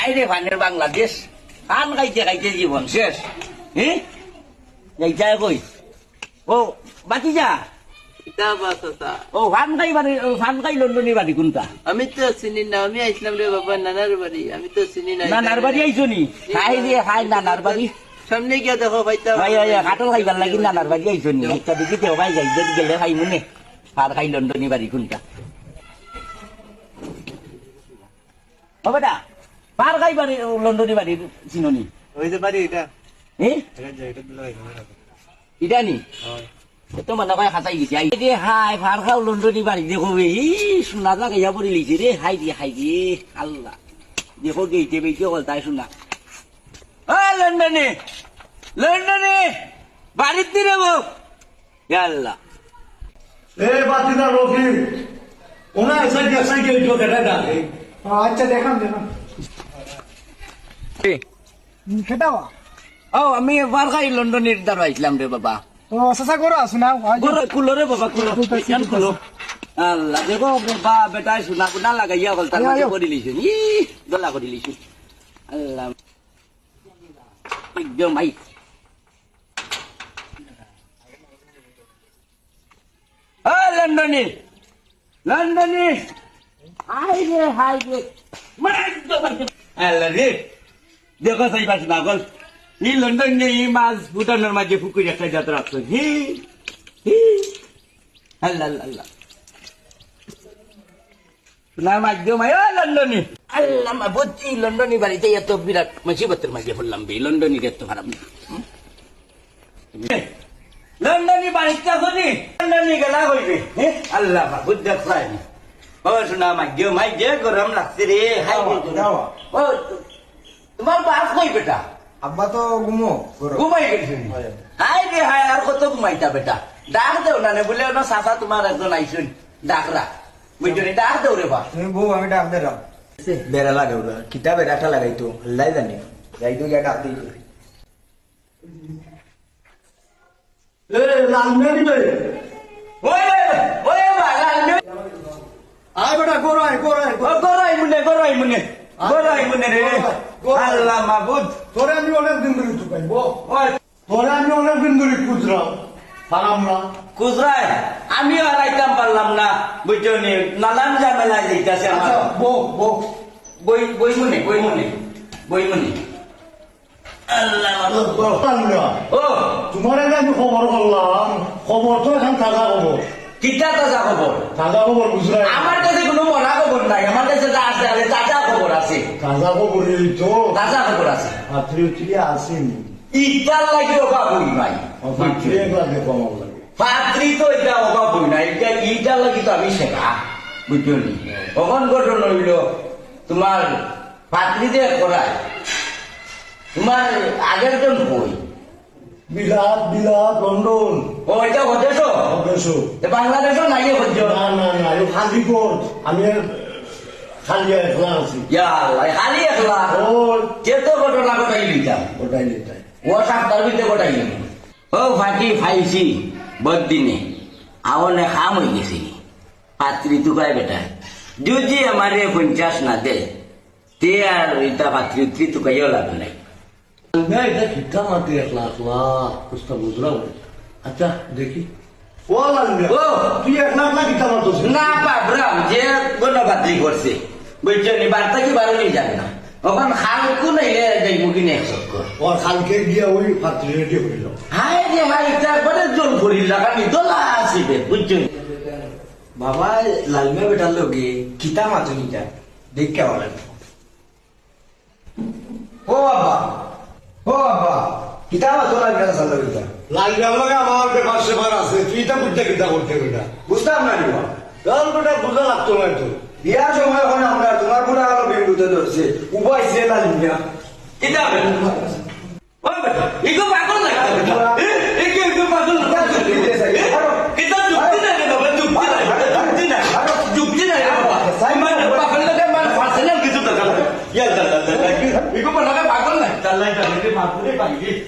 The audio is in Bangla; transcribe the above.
আইরে ফানের বাংলাদেশ কান খাইতে খাইতে জীবন শেষ। হ্যাঁ যাই কই? ও বাকি যা। ও খাই বাড়ি ও ফান খাই লন্ডনী বাড়ি কোনটা? আমি তো চিনি না আমি আইসলাম রে বাবা নানার বাড়ি। আমি তো চিনি না নানার বাড়ি আইছো নি? খাই দিয়ে খাই নানার বাড়ি। সামনে গিয়ে দেখো ভাইটা ভাই ভাই কাটল খাইবার লাগি নানার বাড়ি আইছো নি? একটা দেখি তেও ভাই যাই গেলে খাই মনে। ফার খাই লন্ডনী বাড়ি কোনটা? ও বেটা ফার খাই বাড়ি লন্ডনী বাড়ি চিননি। ওই যে বাড়ি এটা। হ্যাঁ ইটা নি? তো মানে কয় খাতাই গেছে। আই দে হাই ফার খাও লন্ডনী বাড়ি দেখো বে। ই সোনা জাগা ইয়া পড়ে লিছে রে হাই দিয়ে খাই দিয়ে আল্লাহ। দেখো গেইতে বেইতে কল তাই শোনা। ও লন্ডনে লন্ডনে বাড়িতে রে বউ আল্লাহ। এ বাতিদা রফিক ওনা এসে গেছে আচ্ছা দেখান দেখান। খেটাওয়া ও আমি ফার খাই লন্ডনের দ্বারা আইছিলাম রে বাবা। ও চাচা করো আসো না? কুলো রে বাবা কুলো ইয়ান কুলো আল্লাহ দেখো বাবা বেটা সোনা কোনা লাগাইয়া গল তার মাঝে করে লিছো ই গলা করে লিছো আল্লাহ। একদম আই। ও লন্ডনে লন্ডনে হাই রে হাই রে মার দো আল্লাহ রে। দেখো সেই পাশ পাগল। ই লন্ডন নে ই মাছ ভুটানের মাঝে ফুকুরি একটা যাত্রা আসছে হি হি। আল্লাহ আল্লাহ আল্লাহ। শোনার মাধ্যমে ও লন্ডনে। আল্লাহ বুঝছি লন্ডনি বাড়িতে এত বিরাট মুসিবতের মাঝে পড়লাম বে। লন্ডনি এত খারাপ না। লন্ডনি বাড়িতে শুনি লন্ডনি গেলা হইবে। আল্লাহ বুঝ দেখাই ও শোনা মাঝে মাঝে গরম লাগছে রে হাই রে গরম। ও তোমার বাপ কই বেটা আব্বা তো ঘুমো ঘুমাই গেছে হাই রে হাই আর কত ঘুমাইতা বেটা ডাক দেও না নে বলে না সাসা তোমার একজন আইসুন ডাকরা বুঝছ ডাক দেও রে বা তুমি বউ আমি ডাক দিলাম বেড়া লাগে কিতা বেড়াটা লাগাইতো জানি যাইতো গিয়া ডাক দিই এ লালমেরি ওই আয় বেটা গোরাই গোরাই ও গরাই মুনে গরাই মুনে গরাই মুনে রে। আল্লাহ মাবুদ। তোরে আমি অনেক দিন ধরে চুকাইবো তোরে আমি অনেক দিন ধরে খুচরাম পারাম না। কুজরাই আমিও আর আইতাম পারলাম না। বুঝছ নি? নানান ঝামেলায় যাইতাছে আচ্ছা আমার বো বো বই বই মুনে বই মুনে বই মুনে আল্লাহ ও। তোমার আমি খবর করলাম খবর তো এখন থাকা খবর। কিতা তাজা খবর থাকা খবর গুজরাই আমার কাছে কোনো মরা খবর নাই। আমার কাছে যা আছে আছে তাজা খবর আছে। তাজা খবর তো। তাজা খবর আছে। পাত্রী উত্তরি আসেনি ইটার লাগি অভাব হই নাই। পাত্রী দেখো আমার লাগে। পাত্রী তো এটা অভাব হই নাই। এটা ইটার লাগি তো আমি শেখা বুঝছ নি? কখন ঘটনা হইল তোমার পাত্রী যে করায় তোমার আগের জন বই বিলাত বিলাত লন্ডন। ও এটা হতেছ অগ্রেসর বাংলাদেশও নাই হচ্ছ না না না এই খালি আমি খালি একলা আছি। খালি একলা? ও কে তো ঘটনা ঘটাই লিতাম ওটাই এটাই ও সাতটার ভিতরে গেল ও ফাটি ফাইছি বদিনে আওনে খাম হয়ে গেছি। পাত্রী তুকায় বেটা। যদি আমারে পঞ্চাশ না দে তে আর ইটা পাত্রী তুকাইও লাভ নাই। এটা শিক্ষা মাতি একলা একলা কুস্তা বুঝলাম আচ্ছা দেখি ও লাগবে ও তুই একলা একলা কিতা মাতো না পাবরাম যে কোনো করছে বুঝছ নি বার্তা কি বারো নিয়ে যাবে না ওখান খালকু নাইলে যাইব একশো কর ওর খালকে গিয়া ওই পাত্রী রেডি হইল হাই রে হাই তারপরে জল করিল লাগানি দোলা আসিবে বুঝছ বাবা লালমে বেটার লগে কিতা মাতো নিটা দেখে বলে ও বাবা ও বাবা কিতা মাতো লাগবে না সাদা কিতা লাগবে আমাকে আমার ব্যাপার সেবার আছে তুই তো বুঝতে কিতা করতে বেটা বুঝতাম না নিবা বেটা বুঝা লাগতো না তো বিয়ার সময় এখন আমরা তোমার পুরা আলো বিন্দুতে ধরছে উপায় সে লালমিয়া কিতা বে ও বেটা ইগো পাগল এ 啊，不对吧？你。